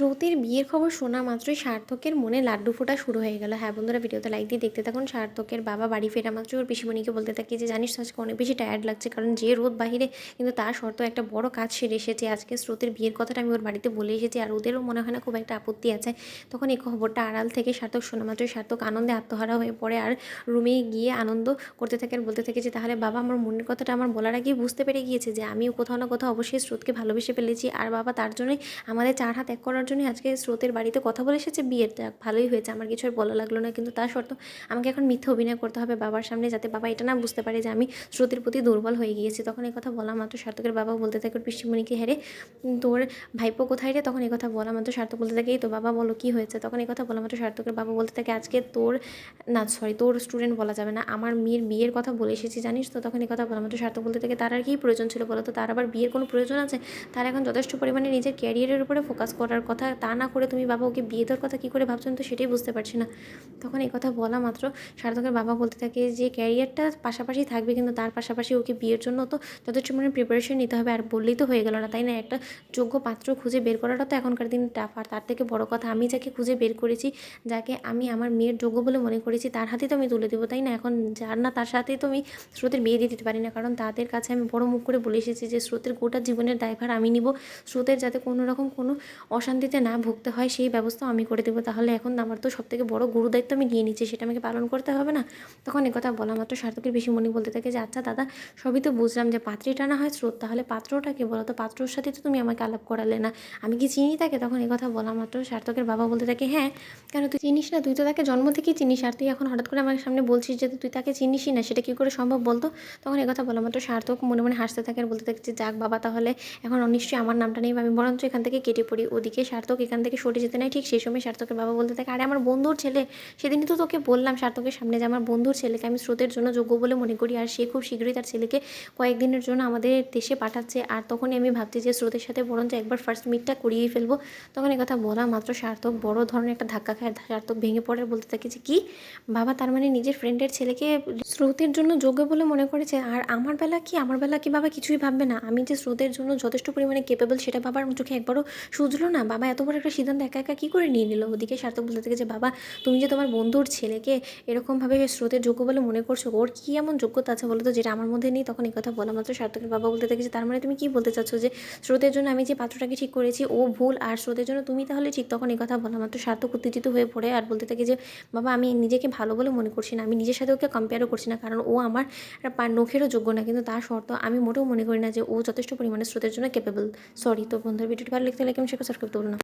শ্রুতির বিয়ের খবর শোনা মাত্রই সার্থকের মনে লাড্ডু ফোটা শুরু হয়ে গেল। হ্যাঁ বন্ধুরা, ভিডিওতে লাইক দিয়ে দেখতে থাকুন। সার্থকের বাবা বাড়ি ফেরা মাত্রই ওর পিসিমণিকে বলতে থাকি যে, জানিস আজকে অনেক বেশি টায়ার্ড লাগছে, কারণ যে রোদ বাহিরে, কিন্তু তার শর্ত একটা বড় কাজ সেরে এসেছে। আজকে শ্রুতির বিয়ের কথাটা আমি ওর বাড়িতে বলে এসেছি, আর ওদেরও মনে হয় না খুব একটা আপত্তি আছে। তখন এই খবরটা আড়াল থেকে সার্থক শোনা মাত্রই সার্থক আনন্দে আত্মহারা হয়ে পড়ে, আর রুমে গিয়ে আনন্দ করতে থাকে আর বলতে থাকে যে, তাহলে বাবা, আমার মনের কথাটা আমার বলার আগেই বুঝতে পেরে গিয়েছে যে, আমিও কোথাও না কোথাও অবশ্যই স্রোতকে ভালোবেসে ফেলেছি, আর বাবা তার জন্যই আমাদের চার হাত এক করার জন্যই আজকে স্রোতের বাড়িতে কথা বলে এসেছে, বিয়ের ভালোই হয়েছে। আমার কিছু আর বলা লাগল না, কিন্তু তার শর্ত আমাকে এখন মিথ্যে অভিনয় করতে হবে বাবার সামনে, যাতে বাবা এটা না বুঝতে পারে যে আমি স্রোতের প্রতি দুর্বল হয়ে গিয়েছি। তখন এই কথা বলা মাত্র সার্থকের বাবা বলতে থাকে, ওর হেরে তোর ভাইপো কোথায় রে? তখন এই কথা বলা মাত্র সার্থক বলতে থাকে, এই তো বাবা, বলো কী হয়েছে? তখন এই কথা বলা মাত্র সার্থকের বাবা বলতে থাকে, আজকে তোর, না সরি তোর স্টুডেন্ট বলা যাবে না। আমার মেয়ের বিয়ের কথা বলে এসেছি, জানিস তো? তখন এই কথা বলা মাত্র সার্থক বলতে থাকে, তার আর কি প্রয়োজন ছিল বলো তো? তার আবার বিয়ের কোনো প্রয়োজন আছে? তার এখন যথেষ্ট পরিমাণে নিজের ক্যারিয়ারের উপরে ফোকাস করার কথা তা না করে তুমি বাবা ওকে বিয়ে দেওয়ার কথা কী করে ভাবছেন তো সেটাই বুঝতে পারছি না। তখন এই কথা বলা মাত্র সার্থকের বাবা বলতে থাকে যে ক্যারিয়ারটা পাশাপাশি থাকবে কিন্তু তার পাশাপাশি ওকে বিয়ের জন্য তো যথেষ্ট মানে প্রিপারেশন নিতে হবে। আর বললেই তো হয়ে গেল না, তাই না? একটা যোগ্য পাত্র খুঁজে বের করাটা তো এখনকার দিন টাফ আর তার থেকে বড় কথা আমি যাকে খুঁজে বের করেছি, যাকে আমি আমার মেয়ের যোগ্য বলে মনে করেছি, তার হাতেই তো আমি তুলে দেবো, তাই না? এখন যার না, তার সাথেই তো আমি স্রোতের বিয়ে দিয়ে দিতে পারি না, কারণ তাদের কাছে আমি বড় মুখ করে বলে এসেছি যে, স্রোতের গোটা জীবনের দায়ভার আমি নিব। স্রোতের যাতে কোনো রকম কোনো অশান্তিতে না ভুগতে হয়, সেই ব্যবস্থা আমি করে দেবো। তাহলে এখন আমার তো সব থেকে বড় গুরু দায়িত্ব আমি নিয়ে নিচ্ছি, সেটা আমাকে পালন করতে হবে না। তখন কথা বলা মাত্র সার্থকের বেশি মনে বলতে থাকে যে আচ্ছা দাদা, সবই তো বুঝলাম যে পাত্রী টানা হয় স্রোত, তাহলে পাত্রটা পাত্রটাকে বলো তো, পাত্রর সাথে তো তুমি আমাকে আলাপ করালে না। আমি কি চিনি তাকে? তখন কথা বলা মাত্র সার্থকের বাবা বলতে থাকে হ্যাঁ কেন তুই চিনিস না? তুই তো তাকে জন্ম থেকেই চিনিস, আর তুই এখন হঠাৎ করে আমার সামনে বলছিস যে, তুই তাকে চিনিসই না, সেটা কী করে সম্ভব বলতো? তখন কথা বলা মাত্র সার্থক মনে মনে হাসতে থাকে আর বলতে থাকে যে, যাক বাবা, তাহলে এখন নিশ্চয়ই আমার নামটা নেই আমি বরঞ্চ এখান থেকে কেটে পড়ি, ওদিকে সার্থক এখান থেকে সরে যেতে নাই, ঠিক সেই সময় সার্থকের বাবা বলতে থাকে, আরে, আমার বন্ধুর ছেলে। সেদিনই তো তোকে বললাম সার্থকের সামনে যে, আমার বন্ধুর ছেলেকে আমি স্রোতের জন্য যোগ্য বলে মনে করি, আর সে খুব শীঘ্রই তার ছেলেকে কয়েকদিনের জন্য আমাদের দেশে পাঠাচ্ছে। আর তখনই আমি ভাবছি যে, স্রোতের সাথে বরঞ্চ একবার ফার্স্ট মিটটা করিয়েই ফেলব। তখন কথা বলা মাত্র সার্থক বড় ধরনের একটা ধাক্কা খায়। সার্থক ভেঙে পড়ে, বলতে থাকে যে, কি? বাবা, তার মানে নিজের ফ্রেন্ডের ছেলেকে স্রোতের জন্য যোগ্য বলে মনে করেছে? আর আমার বেলা কি? আমার বেলা কি বাবা কিছুই ভাববে না? আমি যে স্রোতের জন্য যথেষ্ট পরিমাণে কেপেবল সেটা বাবার চোখে একবারও সুঝলো না। বাবা এত বড় একটা সিদ্ধান্ত একা একা কী করে নিয়ে নিল? ওদিকে সার্থক বলতে থাকে যে, বাবা, তুমি যে তোমার বন্ধুর ছেলেকে এরকমভাবে স্রোতের যোগ্য বলে মনে করছ, ওর কী এমন যোগ্যতা আছে বলো তো, যেটা আমার মধ্যে নেই তখন এই কথা বলা মাত্র সার্থকের বাবা বলতে থাকে যে, তার মানে তুমি কী বলতে চাচ্ছ যে, স্রোতের জন্য আমি যে পাত্রটাকে ঠিক করেছি, ও ভুল আর স্রোতের জন্য তুমি তাহলে ঠিক? তখন এই কথা বলা মাত্র সার্থক উত্তেজিত হয়ে পড়ে আর বলতে থাকে যে, বাবা, আমি নিজেকে ভালো বলে মনে করছি না, আমি নিজের সাথে ওকে কম্পেয়ারও করছি না, কারণ ও আমার নখেরও যোগ্য না। কিন্তু তার শর্ত আমি মোটেও মনে করি না যে, ও যথেষ্ট পরিমাণে স্রোতের জন্য ক্যাপেবল সরি তো বন্ধুর, ভিডিওটি ভালো লিখতে লাগে আমি সেটা না।